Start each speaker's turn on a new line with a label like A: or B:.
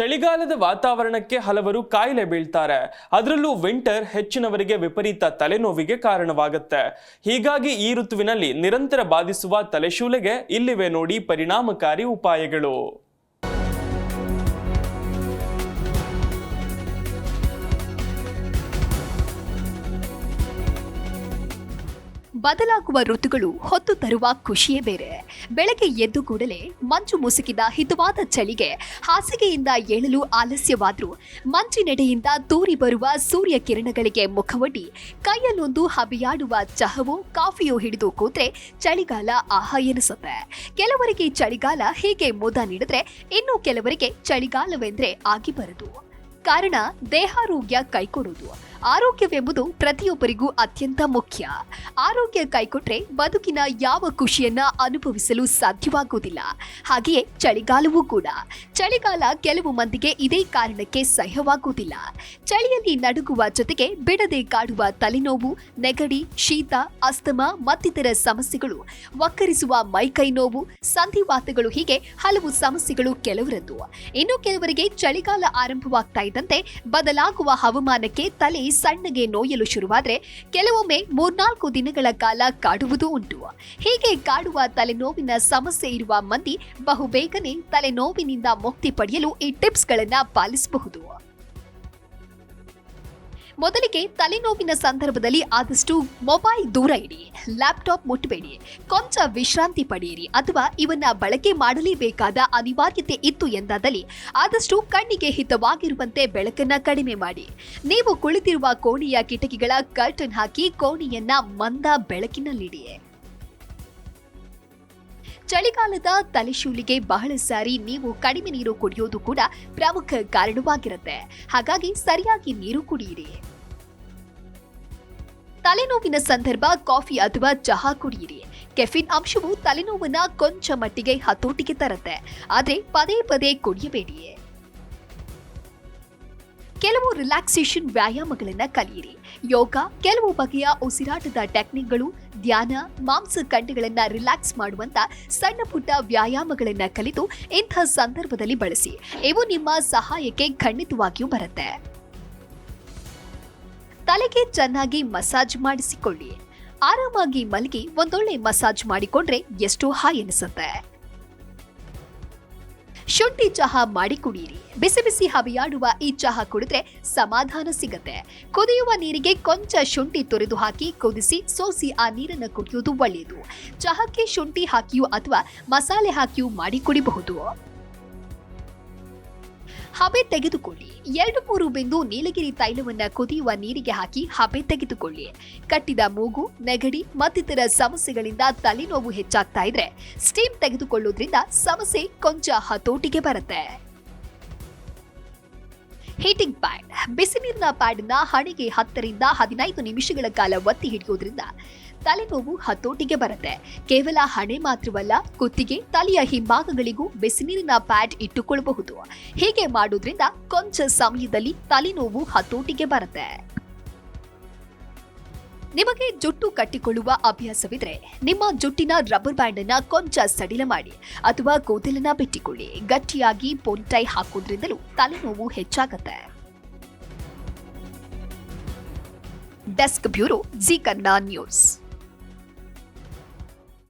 A: ಚಳಿಗಾಲದ ವಾತಾವರಣಕ್ಕೆ ಹಲವರು ಕಾಯಿಲೆ ಬೀಳ್ತಾರೆ. ಅದರಲ್ಲೂ ವಿಂಟರ್ ಹೆಚ್ಚಿನವರಿಗೆ ವಿಪರೀತ ತಲೆನೋವಿಗೆ ಕಾರಣವಾಗುತ್ತೆ. ಹೀಗಾಗಿ ಈ ಋತುವಿನಲ್ಲಿ ನಿರಂತರ ಬಾಧಿಸುವ ತಲೆಶೂಲೆಗೆ ಇಲ್ಲಿವೆ ನೋಡಿ ಪರಿಣಾಮಕಾರಿ ಉಪಾಯಗಳು.
B: ಬದಲಾಗುವ ಋತುಗಳು ಹೊತ್ತು ತರುವ ಖುಷಿಯೇ ಬೇರೆ. ಬೆಳಗ್ಗೆ ಎದ್ದು ಕೂಡಲೇ ಮಂಜು ಮುಸುಕಿದ ಹಿತವಾದ ಚಳಿಗೆ ಹಾಸಿಗೆಯಿಂದ ಏಳಲು ಆಲಸ್ಯವಾದರೂ ಮಂಜಿನೆಡೆಯಿಂದ ತೂರಿ ಬರುವ ಸೂರ್ಯ ಕಿರಣಗಳಿಗೆ ಮುಖವೊಡ್ಡಿ, ಕೈಯಲ್ಲೊಂದು ಹಬಿಯಾಡುವ ಚಹವೋ, ಕಾಫಿಯೋ ಹಿಡಿದು ಕೂತ್ರೆ ಚಳಿಗಾಲ ಆಹ ಎನಿಸುತ್ತೆ. ಕೆಲವರಿಗೆ ಚಳಿಗಾಲ ಹೀಗೆ ಮುದ ನೀಡಿದ್ರೆ ಇನ್ನು ಕೆಲವರಿಗೆ ಚಳಿಗಾಲವೆಂದ್ರೆ ಆಗಿ ಬರದು. ಕಾರಣ, ದೇಹಾರೋಗ್ಯ ಕೈಕೊಡುವುದು. ಆರೋಗ್ಯವೆಂಬುದು ಪ್ರತಿಯೊಬ್ಬರಿಗೂ ಅತ್ಯಂತ ಮುಖ್ಯ. ಆರೋಗ್ಯ ಕೈಕೊಟ್ರೆ ಬದುಕಿನ ಯಾವ ಖುಷಿಯನ್ನ ಅನುಭವಿಸಲು ಸಾಧ್ಯವಾಗುವುದಿಲ್ಲ. ಹಾಗೆಯೇ ಚಳಿಗಾಲವೂ ಕೂಡ. ಚಳಿಗಾಲ ಕೆಲವು ಮಂದಿಗೆ ಇದೇ ಕಾರಣಕ್ಕೆ ಸಹ್ಯವಾಗುವುದಿಲ್ಲ. ಚಳಿಯಲ್ಲಿ ನಡುಗುವ ಜೊತೆಗೆ ಬಿಡದೆ ಕಾಡುವ ತಲೆನೋವು, ನೆಗಡಿ, ಶೀತ, ಅಸ್ತಮ ಮತ್ತಿತರ ಸಮಸ್ಯೆಗಳು. ಒಕ್ಕರಿಸುವ ಮೈಕೈ ನೋವು ಸಂಧಿವಾತಗಳು ಹೀಗೆ ಹಲವು ಸಮಸ್ಯೆಗಳು ಕೆಲವರದ್ದು. ಇನ್ನು ಕೆಲವರಿಗೆ ಚಳಿಗಾಲ ಆರಂಭವಾಗ್ತಾ ಇದ್ದಂತೆ ಬದಲಾಗುವ ಹವಾಮಾನಕ್ಕೆ ತಲೆ ಸಣ್ಣಗೆ ನೋಯಲು ಶುರುವಾದ್ರೆ ಕೆಲವೊಮ್ಮೆ ಮೂರ್ನಾಲ್ಕು ದಿನಗಳ ಕಾಲ ಕಾಡುವುದು ಉಂಟು. ಹೀಗೆ ಕಾಡುವ ತಲೆನೋವಿನ ಸಮಸ್ಯೆ ಇರುವ ಮಂದಿ ಬಹುಬೇಗನೆ ತಲೆನೋವಿನಿಂದ ಮುಕ್ತಿ ಪಡೆಯಲು ಈ ಟಿಪ್ಸ್ಗಳನ್ನು ಪಾಲಿಸಬಹುದು. ಮೊದಲಿಗೆ ತಲೆನೋವಿನ ಸಂದರ್ಭದಲ್ಲಿ ಆದಷ್ಟು ಮೊಬೈಲ್ ದೂರ ಇಡಿ, ಲ್ಯಾಪ್ಟಾಪ್ ಮುಟ್ಟಬೇಡಿ ಕೊಂಚ ವಿಶ್ರಾಂತಿ ಪಡೆಯಿರಿ ಅಥವಾ ಇವನ್ನ ಬಳಕೆ ಮಾಡಲೇಬೇಕಾದ ಅನಿವಾರ್ಯತೆ ಇತ್ತು ಎಂದಾದಲ್ಲಿ ಆದಷ್ಟು ಕಣ್ಣಿಗೆ ಹಿತವಾಗಿರುವಂತೆ ಬೆಳಕನ್ನ ಕಡಿಮೆ ಮಾಡಿ. ನೀವು ಕುಳಿತಿರುವ ಕೋಣೆಯ ಕಿಟಕಿಗಳ ಕರ್ಟನ್ ಹಾಕಿ ಕೋಣೆಯನ್ನ ಮಂದ ಬೆಳಕಿನಲ್ಲಿಡಿ. ಚಳಿಗಾಲದ ತಲೆಶೂಲಿಗೆ ಬಹಳ ಸಾರಿ ನೀವು ಕಡಿಮೆ ನೀರು ಕುಡಿಯೋದು ಕೂಡ ಪ್ರಮುಖ ಕಾರಣವಾಗಿರುತ್ತೆ. ಹಾಗಾಗಿ ಸರಿಯಾಗಿ ನೀರು ಕುಡಿಯಿರಿ. ತಲೆನೋವಿನ ಸಂದರ್ಭ ಕಾಫಿ ಅಥವಾ ಚಹಾ ಕುಡಿಯಿರಿ. ಕೆಫಿನ್ ಅಂಶವು ತಲೆನೋವನ್ನ ಕೊಂಚ ಮಟ್ಟಿಗೆ ಹತೋಟಿಗೆ ತರುತ್ತೆ. ಆದರೆ ಪದೇ ಪದೇ ಕುಡಿಯಬೇಡಿ. ಕೆಲವು ರಿಲ್ಯಾಕ್ಸೇಷನ್ ವ್ಯಾಯಾಮಗಳನ್ನು ಕಲಿಯಿರಿ. ಯೋಗ, ಕೆಲವು ಬಗೆಯ ಉಸಿರಾಟದ ಟೆಕ್ನಿಕ್ಗಳು, ಧ್ಯಾನ, ಮಾಂಸ ಕಂಡಗಳನ್ನು ರಿಲ್ಯಾಕ್ಸ್ ಮಾಡುವಂಥ ಸಣ್ಣ ಪುಟ್ಟ ವ್ಯಾಯಾಮಗಳನ್ನು ಕಲಿತು ಇಂಥ ಸಂದರ್ಭದಲ್ಲಿ ಬಳಸಿ. ಇವು ನಿಮ್ಮ ಸಹಾಯಕ್ಕೆ ಖಂಡಿತವಾಗಿಯೂ ಬರುತ್ತೆ. ತಲೆಗೆ ಚೆನ್ನಾಗಿ ಮಸಾಜ್ ಮಾಡಿಸಿಕೊಳ್ಳಿ. ಆರಾಮಾಗಿ ಮಲಗಿ ಒಂದೊಳ್ಳೆ ಮಸಾಜ್ ಮಾಡಿಕೊಂಡ್ರೆ ಎಷ್ಟೋ ಹಾಯ್ ಎನಿಸುತ್ತೆ. ಶುಂಠಿ ಚಹಾ ಮಾಡಿ ಕುಡಿಯಿರಿ. ಬಿಸಿ ಬಿಸಿ ಹವಿಯಾಡುವ ಈ ಚಹಾ ಕುಡಿದ್ರೆ ಸಮಾಧಾನ ಸಿಗತ್ತೆ. ಕುದಿಯುವ ನೀರಿಗೆ ಕೊಂಚ ಶುಂಠಿ ತೊರೆದು ಹಾಕಿ ಕುದಿಸಿ ಸೋಸಿ ಆ ನೀರನ್ನು ಕುಡಿಯೋದು ಒಳ್ಳೆಯದು. ಚಹಾಕ್ಕೆ ಶುಂಠಿ ಹಾಕಿಯೂ ಅಥವಾ ಮಸಾಲೆ ಹಾಕಿಯೂ ಮಾಡಿ ಕುಡಿಬಹುದು. ಹಬೆ ತೆಗೆದುಕೊಳ್ಳಿ. ಎರಡು ಮೂರು ಬಿಂದು ನೀಲಗಿರಿ ತೈಲವನ್ನು ಕುದಿಯುವ ನೀರಿಗೆ ಹಾಕಿ ಹಬೆ ತೆಗೆದುಕೊಳ್ಳಿ. ಕಟ್ಟಿದ ಮೂಗು, ನೆಗಡಿ ಮತ್ತಿತರ ಸಮಸ್ಯೆಗಳಿಂದ ತಲೆನೋವು ಹೆಚ್ಚಾಗ್ತಾ ಇದ್ರೆ ಸ್ಟೀಮ್ ತೆಗೆದುಕೊಳ್ಳೋದ್ರಿಂದ ಸಮಸ್ಯೆ ಕೊಂಚ ಹತೋಟಿಗೆ ಬರುತ್ತೆ. Heating pad. ಬಿಸಿ ನೀರಿನ ಪ್ಯಾಡ್ನ ಹಣೆಗೆ ಹತ್ತರಿಂದ ಹದಿನೈದು ನಿಮಿಷಗಳ ಕಾಲ ಒತ್ತಿ ಹಿಡಿಯೋದ್ರಿಂದ ತಲೆನೋವು ಹತೋಟಿಗೆ ಬರುತ್ತೆ. ಕೇವಲ ಹಣೆ ಮಾತ್ರವಲ್ಲ, ಕುತ್ತಿಗೆ, ತಲೆಯ ಹಿಂಭಾಗಗಳಿಗೂ ಬಿಸಿನೀರಿನ ಪ್ಯಾಡ್ ಇಟ್ಟುಕೊಳ್ಳಬಹುದು. ಹೀಗೆ ಮಾಡೋದ್ರಿಂದ ಕೊಂಚ ಸಮಯದಲ್ಲಿ ತಲೆನೋವು ಹತೋಟಿಗೆ ಬರುತ್ತೆ. ನಿಮಗೆ ಜುಟ್ಟು ಕಟ್ಟಿಕೊಳ್ಳುವ ಅಭ್ಯಾಸವಿದ್ರೆ ನಿಮ್ಮ ಜುಟ್ಟಿನ ರಬ್ಬರ್ ಬ್ಯಾಂಡ್ ಅನ್ನ ಕೊಂಚ ಸಡಿಲ ಮಾಡಿ ಅಥವಾ ಕೂದಲನ್ನ ಬಿಟ್ಟಿಕೊಳ್ಳಿ. ಗಟ್ಟಿಯಾಗಿ ಪೊಂಟೈ ಹಾಕೋದ್ರಿಂದಲೂ ತಲೆನೋವು ಹೆಚ್ಚಾಗತ್ತೆ. Desk bureau Zee Kannada news.